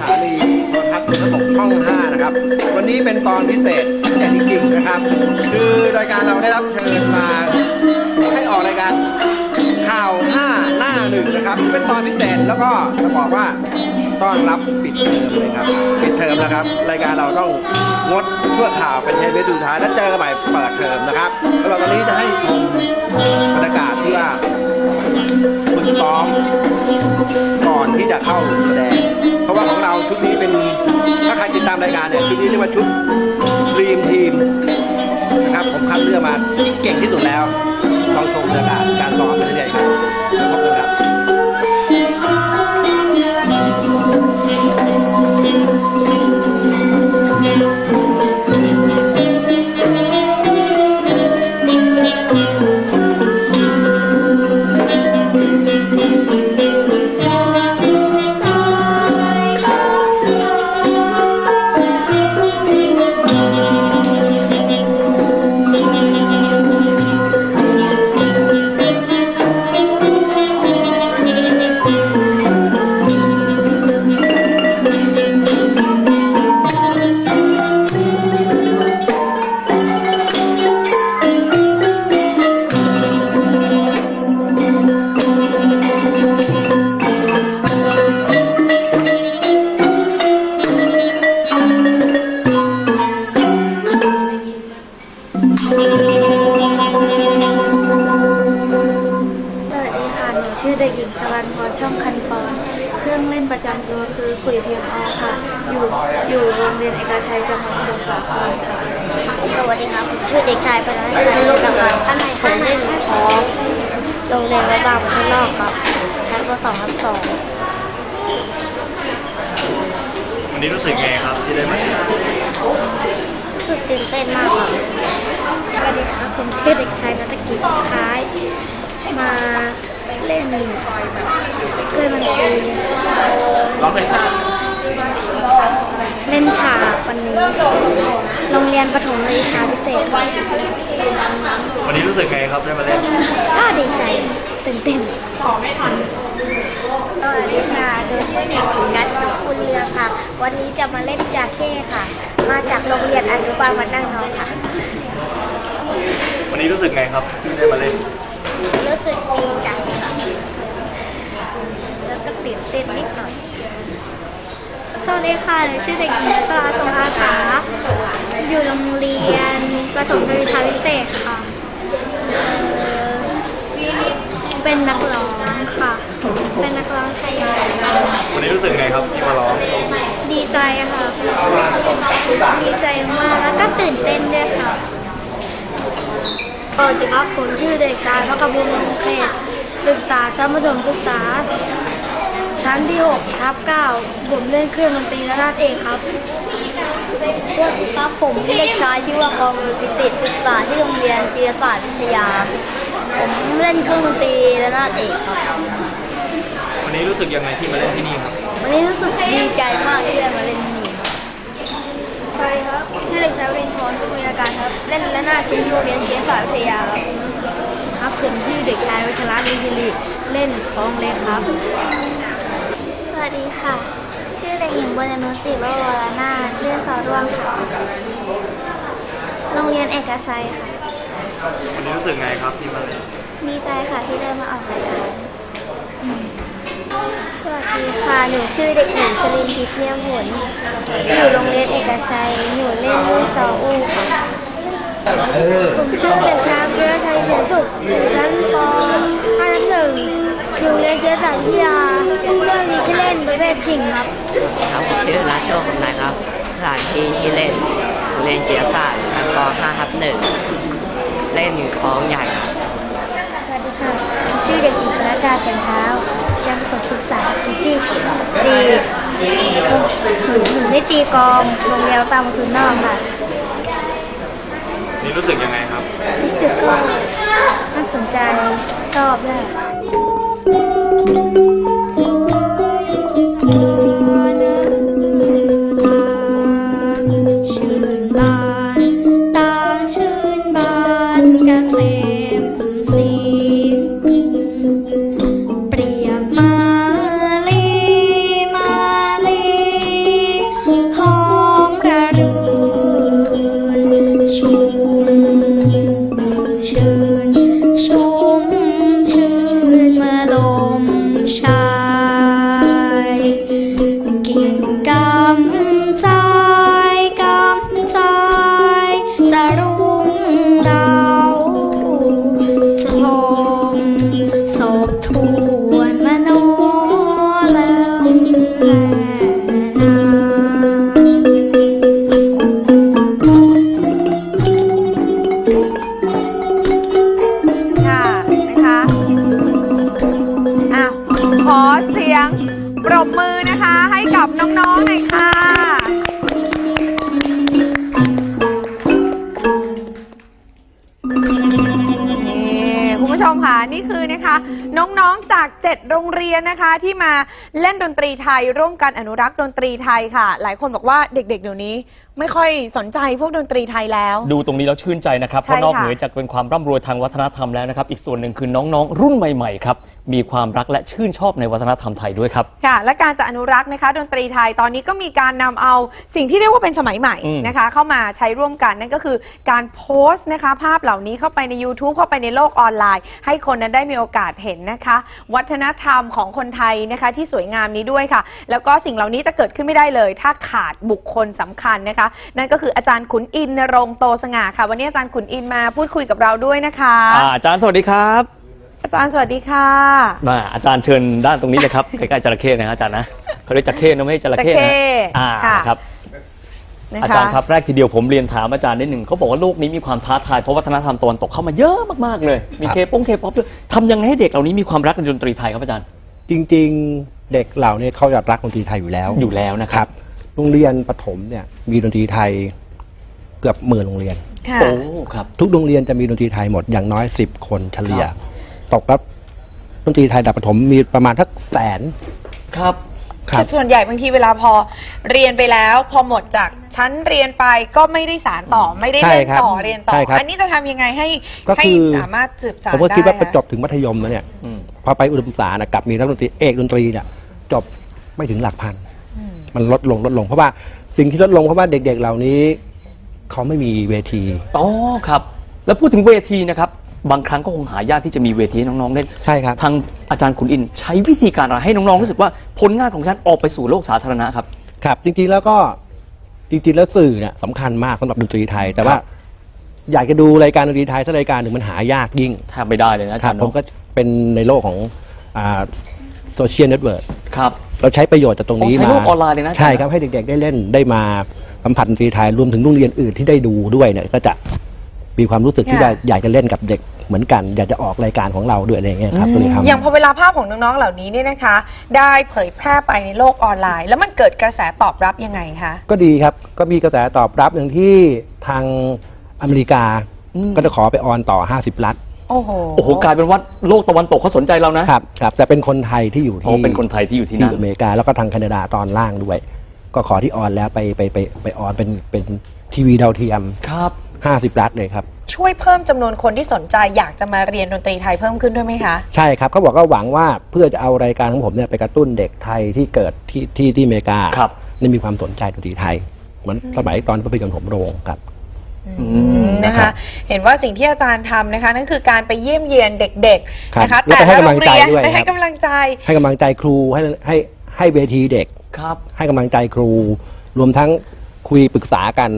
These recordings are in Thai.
ถานีโทรทัศน์ระบบช่อง 5 นะครับ วันนี้เป็นตอนพิเศษแต่จริงๆนะครับ คือรายการเราได้รับเชิญมาให้ออกรายการข่าว5หน้าหนึ่งนะครับ เป็นตอนพิเศษแล้วก็จะบอกว่าต้อนรับปิดเทอมเลยครับปิดเทอมนะครับ รายการเราต้องงดทั่วข่าวเป็นเทปสุดท้ายและเจอกันใหม่เปิดเทอมนะครับสำหรับาตอนนี้จะให้บรรยากาศที่ว่าคุณซ้อมก่อนที่จะเข้าแสดง ชุดนี้เป็นถ้าใครติดตามรายการเนี่ยชุดนี้เรียกว่าชุดรีมทีมนะครับผมคัดเลือกมาที่เก่งที่สุดแล้วลองชมบรรยากาศการซ้อมไปเรื่อยๆครับแล้วพบกันครับ เราผมเล่นของโรงเรียนระบางข้างนอกครับ ชั้นป .2 ทับ2วันนี้รู้สึกไงครับที่ได้มารู้สึกตื่นเต้นมากครับสวัสดีครับผมชื่อเด็กชายนัตกิจคล้าย มาเล่นเกยมันตีร้องเพลงชาติเล่นฉากวันนี้ โรงเรียนประถมศึกษาพิเศษ สึกไงครับได้มาเล่นก็ดีใจตื่นเต้นสวัสดีค่ะโดยชื่อเด็กหญิงนัทคุณเรือค่ะ วันนี้จะมาเล่นจาเข้ค่ะ มาจากโรงเรียนอนุบาลวัดนั่งน้องค่ะ วันนี้รู้สึกไงครับที่ได้มาเล่น รู้สึกดีจังค่ะ แล้วก็ตื่นเต้นนิดหน่อยสวัสดีค่ะหนูชื่อเด็กหญิงสลาตรงอาสาอยู่โรงเรียนประถมศึกษาพิเศษค่ะเอ่อ เป็นนักร้องค่ะ เป็นนักร้องไทยวันนี้รู้สึกไงครับที่มาร้อง ดีใจค่ะ ดีใจมากแล้วก็ตื่นเต้นด้วยค่ะสวัสดีครับผมชื่อเด็กชายพระกบุญลงเขตศึกษาชั้นประถมศึกษา ชั้นที่6ทับ9ผมเล่นเครื่องดนตรีระนาดเอกครับสวัสดีครับผมเด็กชายชื่อว่ากองพิติศึกษาที่โรงเรียนจีรศาสตร์วิทยา ผมเล่นเครื่องดนตรีระนาดเอกครับวันนี้รู้สึกยังไงที่มาเล่นที่นี่ครับ วันนี้รู้สึกดีใจมากที่ได้มาเล่นที่นี่สวัสดีครับชื่อเด็กชายวรินทร์ทุกมีอาการครับ เล่นระนาดที่โรงเรียนเกียรติศาสตร์วิทยาครับครับผมชื่อเด็กชายวัชระลิจิริเล่นของเล่นครับ สวัสดีค่ะ ชื่อเด็กหญิงบุญนุติโรวรนาถเลื่อนสอร่วงค่ะ โรงเรียนเอกชัยค่ะ วันนี้รู้สึกไงครับที่มาเล่นดีใจค่ะที่ได้มาออกรายการสวัสดีค่ะหนูชื่อเด็กหญิงชลินทิพย์เนียมผลอยู่โรงเรียนเอกชัยหนูเล่นลูกซออู้ค่ะผมชื่อเด็กชายเกียรติชัยเสียงสุขอยู่ชั้นป .5 ทับหนึ่งอยู่โรงเรียนเกียรติศาสตร์วิทยาเรื่องนี้ที่เล่นประเภทชิงครับครับผมชื่อนาโชคนะครับสถานที่ที่เล่นเล่นเกียร์ศาสตร์ชั้นป .5 ทับ1 เล่นคล้องใหญ่ครับสวัสดีค่ะผมชื่อเด็กหญิงธนดาแก่นเท้ายังประถมศึกษาปีที่สี่หนูหนูได้ตีกลองโรงเรียนปางมทุนนอกค่ะวันนี้รู้สึกยังไงครับ รู้สึกก็น่าสนใจชอบด้วย ค่ะนะคะอะขอเสียงปรบมือนะคะ ให้กับน้องๆหน่อยค่ะ นี่คุณผู้ชมค่ะนี่คือนะคะ น้องๆจาก 7 โรงเรียนนะคะ ที่มาเล่นดนตรีไทย ร่วมกันอนุรักษ์ดนตรีไทยค่ะ หลายคนบอกว่าเด็กๆเดี๋ยวนี้ ไม่ค่อยสนใจพวกดนตรีไทยแล้ว ดูตรงนี้แล้วชื่นใจนะครับ เพใช่ราะนอกค่ะ เหนือจากเป็นความร่ำรวยทางวัฒนธรรมแล้วนะครับ อีกส่วนหนึ่งคือน้องๆ รุ่นใหม่ๆครับ มีความรักและชื่นชอบในวัฒนธรรมไทยด้วยครับ ค่ะ และการจะอนุรักษ์นะคะ ดนตรีไทยตอนนี้ก็มีการนำเอาสิ่งที่เรียกว่าเป็นสมัยใหม่อืม นะคะ เข้ามาใช้ร่วมกันนั่นก็คือการโพสต์นะคะ ภาพเหล่านี้เข้าไปใน YouTube เข้าไปในโลกออนไลน์ ให้คนนั้นได้มีโอกาสเห็นนะคะ วัฒนธรรมของคนไทยนะคะที่สวยงามนี้ด้วยค่ะ แล้วก็สิ่งเหล่านี้จะเกิดขึ้นไม่ได้เลย ถ้าขาดบุคคลสำคัญนะคะ นั่นก็คืออาจารย์ขุนอินทร์นรงค์โตสง่าค่ะ วันนี้อาจารย์ขุนอินทร์มาพูดคุยกับเราด้วยนะคะอ่าอาจารย์สวัสดีครับอาจารย์สวัสดีค่ะมาอาจารย์เชิญด้านตรงนี้เลยครับใกล้ๆจระเข้นะฮะอาจารย์นะเขาเรียกจระเข้นะไม่ใช่จระเข้จระเข้นะอ่าค่ะครับ นะอาคะจารย์ครับแรกทีเดียวผมเรียนถามอาจารย์นิดหนึ่งเขาบอกว่าโลกนี้มีความท้าทายเพราะวัฒนธรรมตะวันตกเข้ามาเยอะมากๆเลย มีครับเคป๊งเคป๊อปด้วยทำยังไงให้เด็กเหล่านี้มีความรักในดนตรีไทยครับอาจารย์ จริง ๆเด็กเหล่านี้เขาจะรักดนตรีไทยอยู่แล้วอยู่แล้วนะคครับรับโรงเรียนประถมเนี่ย มีดนตรีไทยเกือบหมื่นโรงเรียนค่ะโอ้ครับ ทุกโรงเรียนจะมีดนตรีไทยหมดอย่างน้อยสิบคนเฉลี่ยครับตกแล้วดนตรีไทยระดับประถมมีประมาณทักแสนครับ ครับส่วนใหญ่บางทีเวลาพอเรียนไปแล้ว พอหมดจากชั้นเรียนไปก็ไม่ได้สารต่อไม่ได้เล่นใช่ครับต่อเรียนต่อ ใช่ครับอันนี้จะทำยังไงให้ก็ให้คือ สามารถสืบสานผมก็ได้คิดว่าไปอะ จบถึงมัธยมแล้วเนี่ยอืม พอไปอุดมศึกษานะกลับมีนักดนตรีเอกดนตรีเนี่ยจบไม่ถึงหลักพัน อืม มันลดลงลดลงเพราะว่าสิ่งที่ลดลงเพราะว่าเด็กๆ เหล่านี้ เขาไม่มีเวที อ๋อครับ แล้วพูดถึงเวทีนะครับ บางครั้งก็คงหายากที่จะมีเวทีให้น้องๆเล่นใช่ครับ ทางอาจารย์ขุนอินทร์ใช้วิธีการอะไรให้น้องๆรู้สึกว่าผลงานของฉันออกไปสู่โลกสาธารณะครับ ครับ จริงๆแล้วก็จริงๆแล้วสื่อเนี่ยสำคัญมากสำหรับดนตรีไทย แต่ว่าครับอยากจะดูรายการดนตรีไทยถ้ารายการหนึ่งมันหายากยิ่งแทบไม่ได้เลยนะอาคจารัรบย์ผมเนาะก็เป็นในโลกของโซเชียลเน็ตเวิร์กครับ เราใช้ประโยชน์จากตรงนี้อ๋อใช้มาโลกออนไลน์เลยนะใช่ครับให้เด็กๆ ได้เล่นได้มาสัมผัสดนตรีไทยรวมถึงโรงเรียนอื่นที่ได้ดูด้วยเนี่ยก็จะมีความรู้สึกที่ค่ะได้อยากจะเล่นกับเด็ก เหมือนกันอยากจะออกรายการของเราด้วยอะไรอย่างเงี้ยครับก็เลยทำ อย่างพอเวลาภาพของน้องๆเหล่านี้เนี่ยนะคะ ได้เผยแพร่ไปในโลกออนไลน์ แล้วมันเกิดกระแสตอบรับยังไงคะ ก็ดีครับ ก็มีกระแสตอบรับอย่างที่ทางอเมริกา อืม ก็จะขอไปออนต่อ 50 ลัดโอ้โห โอ้โหกลายเป็นว่าโลกตะวันตกเขาสนใจเรานะครับครับ แต่เป็นคนไทยที่อยู่อ๋อที่เป็นคนไทยที่อยู่ที่ที่นั่นอเมริกาแล้วก็ทางแคนาดาตอนล่างด้วย ก็ขอที่ออนแล้วไปไปไปไปออนเป็นเป็นทีวีดาวเทียม ครับ 50ลัดเลยครับ ช่วยเพิ่มจำนวนคนที่สนใจอยากจะมาเรียนดนตรีไทยเพิ่มขึ้นด้วยไหมคะ ใช่ครับเขาบอกว่าหวังว่าเพื่อจะเอารายการของผมเนี่ยไปกระตุ้นเด็กไทยที่เกิดที่ที่ที่อเมริกาครับนี่มีความสนใจดนตรีไทย เหมือนสมัยตอนภาพยนตร์ผมโรงครับ อืมนะนะครัคะ บ เห็นว่าสิ่งที่อาจารย์ทำนะคะ นั่นคือการไปเยี่ยมเยียนเด็กครับๆนะคะแล้วแต่ก็ให้ละกำโรลังงใจเรียนด้วยไปให้ครับ กำลังใจให้กำลังใจครูให้ให้ให้เวทีเด็ก ครับ ให้กำลังใจครู รวมทั้งคุยปรึกษากัน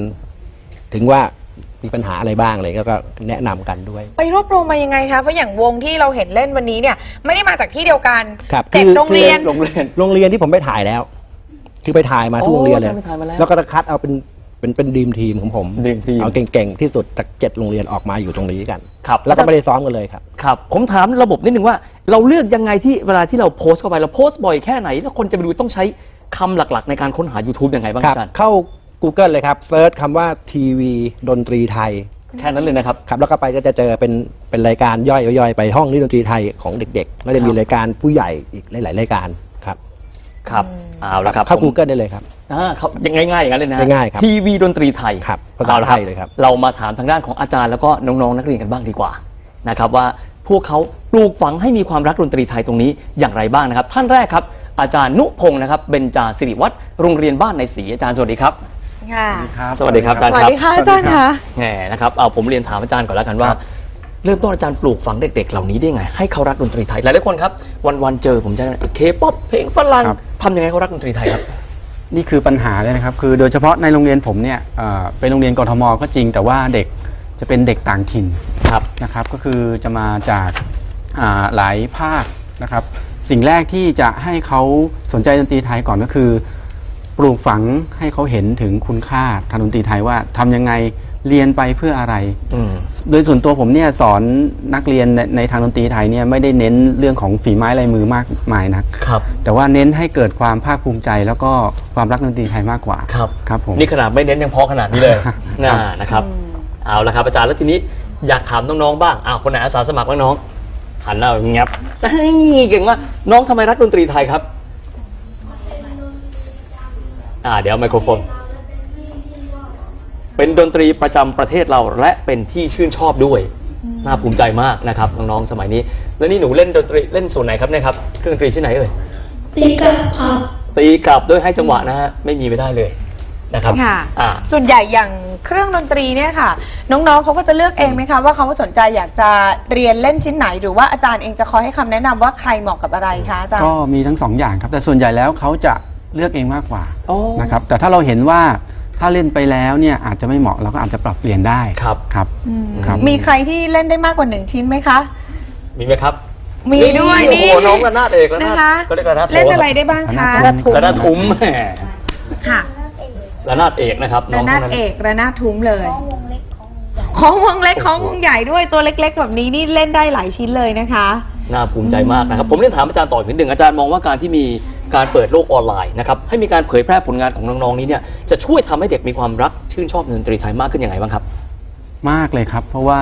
ถึงว่า มีปัญหาอะไรบ้างอะไรก็ก็แนะนำกันด้วย ไปรวบรวมมายังไงคะ เพราะอย่างวงที่เราเห็นเล่นวันนี้เนี่ย ไม่ได้มาจากที่เดียวกันครับเจ็ดคือ โรงเรียน โรงเรียน โรงเรียนที่ผมไปถ่ายแล้ว คือไปถ่ายมาทุกโอ้โรงเรียนเลย ไปถ่ายมาแล้วแล้วก็จะคัดเอาเป็นเป็นเป็นดีมทีมของผม Dream Team เอาเก่งๆที่สุดจากเจ็ดโรงเรียนออกมาอยู่ตรงนี้กัน ครับ แล้วก็ไม่ได้ซ้อมกันเลยครับ ครับ ผมถามระบบนิดหนึ่งว่า เราเลือกยังไงที่เวลาที่เราโพสต์เข้าไปเราโพสต์บ่อยแค่ไหน แล้วคนจะไปดูต้องใช้คำหลักๆ ในการค้นหา YouTube ยังไงบ้างครับอาจารย์ เข้า Google เลยครับเซิร์ชคำว่าทีวีดนตรีไทย แค่นั้นเลยนะครับ ครับแล้วก็ไปก็จะเจอเป็นเป็นรายการย่อยย่อยๆไปห้องนี้ดนตรีไทยของเด็กๆแล้วจะมีครับรายการผู้ใหญ่อีกหลายๆรายการครับครับอืมเอาละครับเข้าผม Google ได้เลยครับอ่าครับยังง่ายๆอย่างนั้นเลยนะง่ายๆครับทีวีดนตรีไทยครับภาษาเอละไทยเลยครับเรามาถามทางด้านของอาจารย์แล้วก็น้องๆนักเรียนกันบ้างดีกว่านะครับว่าพวกเขาปลูกฝังให้มีความรักดนตรีไทยตรงนี้อย่างไรบ้างนะครับ ท่านแรกครับ อาจารย์นุพงศ์นะครับเบญจาสิริวัฒน์โรงเรียนบ้านในศรีอาจารย์สวัสดีครับ ค่ะสวัสดีครับอาจารย์สวัสดีค่ะอาจารย์ค่ะแหมนะครับเอาผมเรียนถามอาจารย์ก่อนแล้วกันว่า เริ่มต้นอาจารย์ปลูกฝังเด็กๆเหล่านี้ได้ไง ให้เขารักดนตรีไทยหลายๆคนครับ วันๆเจอผมจะเคป๊อปเพลงฝรั่งครับทำยังไงให้เขารักดนตรีไทยครับนี่คือปัญหาเลยนะครับ คือโดยเฉพาะในโรงเรียนผมเนี่ยเอ่อเป็นโรงเรียนกทมก็จริง แต่ว่าเด็กจะเป็นเด็กต่างถิ่นครับนะครับ ก็คือจะมาจากอ่าหลายภาคนะครับ สิ่งแรกที่จะให้เขาสนใจดนตรีไทยก่อนก็คือ ปลูกฝังให้เขาเห็นถึงคุณค่าทางดนตรีไทยว่าทำยังไงเรียนไปเพื่ออะไร อืม โดยส่วนตัวผมเนี่ยสอนนักเรียนในในทางดนตรีไทยเนี่ยไม่ได้เน้นเรื่องของฝีไม้ลายมือมากมายนัก ครับ แต่ว่าเน้นให้เกิดความภาคภูมิใจแล้วก็ความรักดนตรีไทยมากกว่าครับครับผม นี่ขนาดไม่เน้นยังเพอขนาดนี้เลยครับ น่านะครับ อืม เอาละครับอาจารย์แล้วทีนี้อยากถามน้องๆบ้างอ้าวคนไหนอาสาสมัครบ้างน้องหันหน้างับนี่เก่งมากน้องทำไมรักดนตรีไทยครับ อ่าเดี๋ยวไมโครโฟน เป็นดนตรีประจำประเทศเราและเป็นที่ชื่นชอบด้วย น่าภูมิใจมากนะครับน้องๆสมัยนี้ แล้วนี่หนูเล่นดนตรีเล่นส่วนไหนครับเนี่ยครับเครื่องดนตรีที่ไหนเอ่ย ตีกับครับตีกลับด้วยให้จังหวะนะฮะไม่มีไม่ได้เลยนะครับค่ะ อ่า ส่วนใหญ่อย่างเครื่องดนตรีเนี่ยค่ะ น้องๆเขาก็จะเลือกเองไหมคะว่าเขาสนใจอยากจะเรียนเล่นชิ้นไหน หรือว่าอาจารย์เองจะคอยให้คำแนะนำว่าใครเหมาะกับอะไรคะอาจารย์ ก็มีทั้งสองอย่างครับ แต่ส่วนใหญ่แล้วเขาจะ เลือกเองมากกว่าโอ้นะครับ แต่ถ้าเราเห็นว่าถ้าเล่นไปแล้วเนี่ยอาจจะไม่เหมาะเราก็อาจจะปรับเปลี่ยนได้ครับ ครับ อืมครับ มีใครที่เล่นได้มากกว่าหนึ่งชิ้นไหมคะ มีไหมครับมีด้วยโอ้โหน้องระนาดเอกระนาดนะคะ ก็เรียกระนาดโถเล่นอะไรได้บ้างคะระนาดทุ้ม ระนาดทุ้มแหมค่ะระนาดเอกนะครับน้ระองนาท่าดนั้นเอกระนาดทุ้มเลยวงเล็กของใหญ่ของวงเล็กของวงใหญ่ด้วยตัวเล็ก ๆ แบบนี้นี่เล่นได้หลายชิ้นเลยนะคะ น่าภูมิใจมากนะครับ ผมเรียนถามอาจารย์ต่ออีกนิดหนึ่งอาจารย์มองว่าการที่มี การเปิดโลกออนไลน์นะครับให้มีการเผยแพร่ผลงานของน้องๆนี้เนี่ยจะช่วยทำให้เด็กมีความรักชื่นชอบดนตรีไทยมากขึ้นยังไงบ้างครับ มากเลยครับ เพราะว่า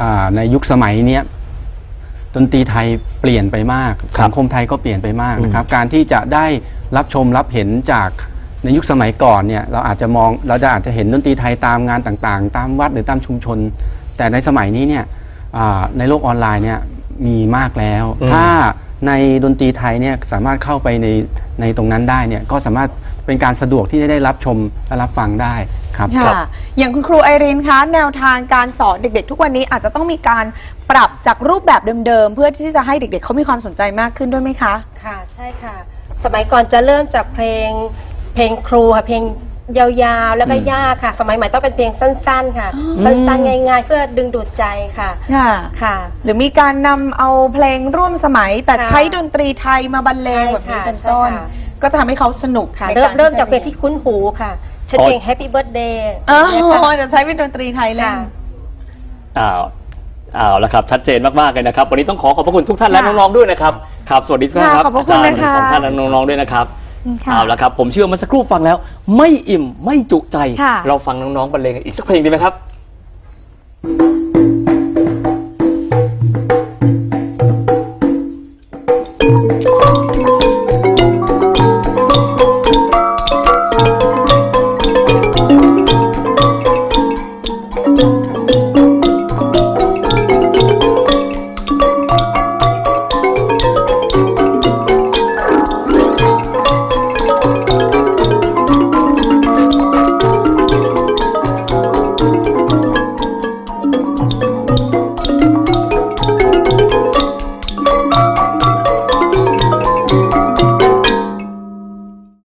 อ่าในยุคสมัยเนี้ยดนตรีไทยเปลี่ยนไปมากครับสังคมไทยก็เปลี่ยนไปมากนะครับอืมการที่จะได้รับชมรับเห็นจากในยุคสมัยก่อนเนี่ยเราอาจจะมองเราจะอาจจะเห็นดนตรีไทยตามงานต่างๆ ตามวัดหรือตามชุมชน แต่ในสมัยนี้เนี่ยอ่าในโลกออนไลน์เนี่ยมีมากแล้วอืมถ้า ในดนตรีไทยเนี่ยสามารถเข้าไปในในตรงนั้นได้เนี่ยก็สามารถเป็นการสะดวกที่จะได้รับชมและรับฟังได้ครับค่ะอย่างคุณครูไอรินคะแนวทางการสอนเด็ก ๆ ทุกวันนี้อาจจะต้องมีการปรับจากรูปแบบเดิม ๆ เพื่อที่จะให้เด็ก ๆเขามีความสนใจมากขึ้นด้วยไหมคะ ค่ะใช่ค่ะ สมัยก่อนจะเริ่มจากเพลงเพลงครูค่ะเพลง ยาวๆ แล้วก็อืมยากค่ะ สมัยใหม่ต้องเป็นเพลงสั้น ๆ ค่ะอืมสั้นๆ ง่าย ๆ เพื่อดึงดูดใจค่ะ ค่ะ ค่ะ หรือมีการนำเอาเพลงร่วมสมัย แต่ค่ะใช้ดนตรีไทยมาบรรเลงใช่แบบนี้ค่ะเป็นต้นใช่ค่ะก็จะทำให้เขาสนุกค่ะในเริ่มการเริ่มจากเพลงจะที่คุ้นหูค่ะเช่นอ๋อเพลง Happy Birthday เออนะคะจะใช้เป็นดนตรีไทยเล่นค่ะอ้าวอ้าวแล้วครับ ชัดเจนมากๆเลยนะครับ วันนี้ต้องขอขอบพระคุณทุกท่านและค่ะน้องๆด้วยนะครับ ครับ สวัสดีทุกท่านครับค่ะขอบพระคุณอาจารย์นะคะสองท่านและน้องๆด้วยนะครับ เอาละครับ ผมเชื่อเมื่อสักครู่ฟังแล้ว ไม่อิ่มไม่จุใจเราฟังน้องๆบรรเลงอีกสักเพลงดีไหมครับ Thank you.